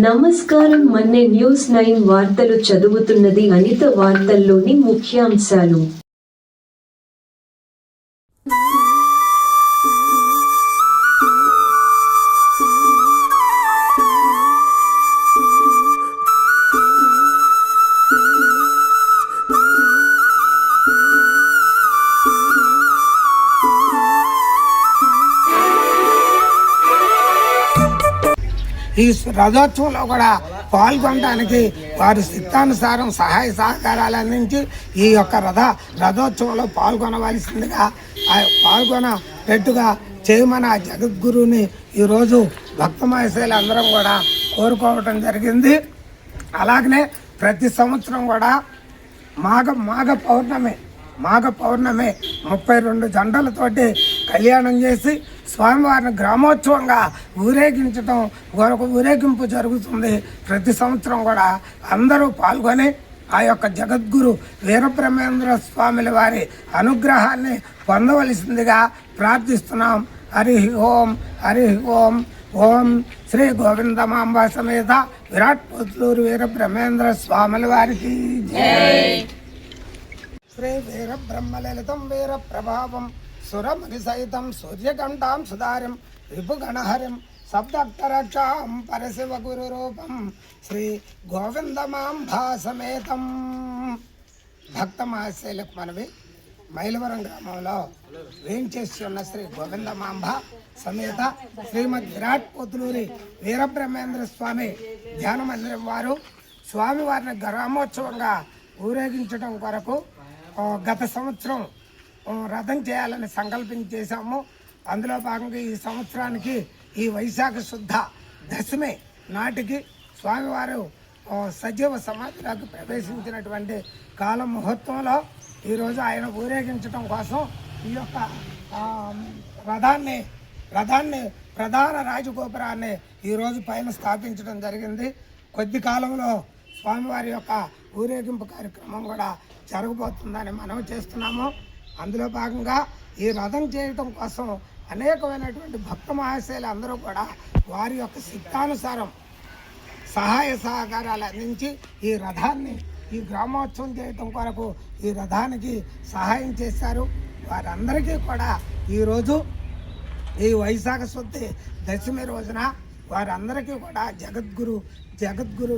నమస్కారం మన్నే news nine వార్తలు చదువుతున్నది అనిత వార్తల్లోని ముఖ్యాంశాలు. ఈ రథోత్సవంలో కూడా పాల్గొనడానికి వారి సిద్ధానుసారం సహాయ సహకారాలు అందించి ఈ యొక్క రథ రథోత్సవంలో పాల్గొనవలసిందిగా ఆ పాల్గొనట్టుగా చేయమని ఆ జగద్గురుని ఈరోజు భక్తమహశైలు అందరం కూడా కోరుకోవటం జరిగింది. అలాగనే ప్రతి సంవత్సరం కూడా మాఘ మాఘ పౌర్ణమి మాఘ పౌర్ణమి ముప్పై రెండు జంటలతోటి కళ్యాణం చేసి స్వామివారిని గ్రామోత్సవంగా ఊరేగించడం గొరకు ఊరేగింపు జరుగుతుంది. ప్రతి సంవత్సరం కూడా అందరూ పాల్గొని ఆ యొక్క జగద్గురు వీరబ్రహ్మేంద్ర స్వామిల వారి అనుగ్రహాన్ని పొందవలసిందిగా ప్రార్థిస్తున్నాం. హరి ఓం హరి ఓం ఓం శ్రీ గోవిందమాంబ సమేత విరాట్ పుత్లూరు వీరబ్రహ్మేంద్ర స్వాముల వారికి జై. శ్రీ వీర ప్రభావం వీర సురమణి సూర్యకంఠాం సుధారం రిపుగణహరిం సప్తరక్షాం పరశివ గురు రూపం శ్రీ గోవిందమాంబా సమేతం భక్త మహాశైలకు మనవి మైలవరం గ్రామంలో వేంచేసి ఉన్న శ్రీ గోవిందమాంబ సమేత శ్రీమద్ విరాట్ పోతులూరి వీరబ్రహ్మేంద్ర స్వామి ధ్యాన మందిరం వారు స్వామివారిని గ్రామోత్సవంగా ఊరేగించడం కొరకు గత సంవత్సరం రథం చేయాలని సంకల్పం చేశాము. అందులో భాగంగా ఈ సంవత్సరానికి ఈ వైశాఖ శుద్ధ దశమి నాటికి స్వామివారు సజీవ సమాధిలోకి ప్రవేశించినటువంటి కాల ముహూర్తంలో ఈరోజు ఆయన ఊరేగించడం కోసం ఈ యొక్క రథాన్ని రథాన్ని ప్రధాన రాజగోపురాన్ని ఈరోజు పైన స్థాపించడం జరిగింది. కొద్ది కాలంలో స్వామివారి యొక్క ఊరేగింపు కార్యక్రమం కూడా జరగబోతుందని మనం చేస్తున్నాము. అందులో భాగంగా ఈ రథం చేయటం కోసం అనేకమైనటువంటి భక్త మహాశయులు అందరూ కూడా వారి యొక్క సిద్ధానుసారం సహాయ సహకారాలు అందించి ఈ రథాన్ని ఈ గ్రామోత్సవం చేయటం కొరకు ఈ రథానికి సహాయం చేశారు. వారందరికీ కూడా ఈరోజు ఈ వైశాఖ శుద్ధి దశమి రోజున వారందరికీ కూడా జగద్గురు జగద్గురు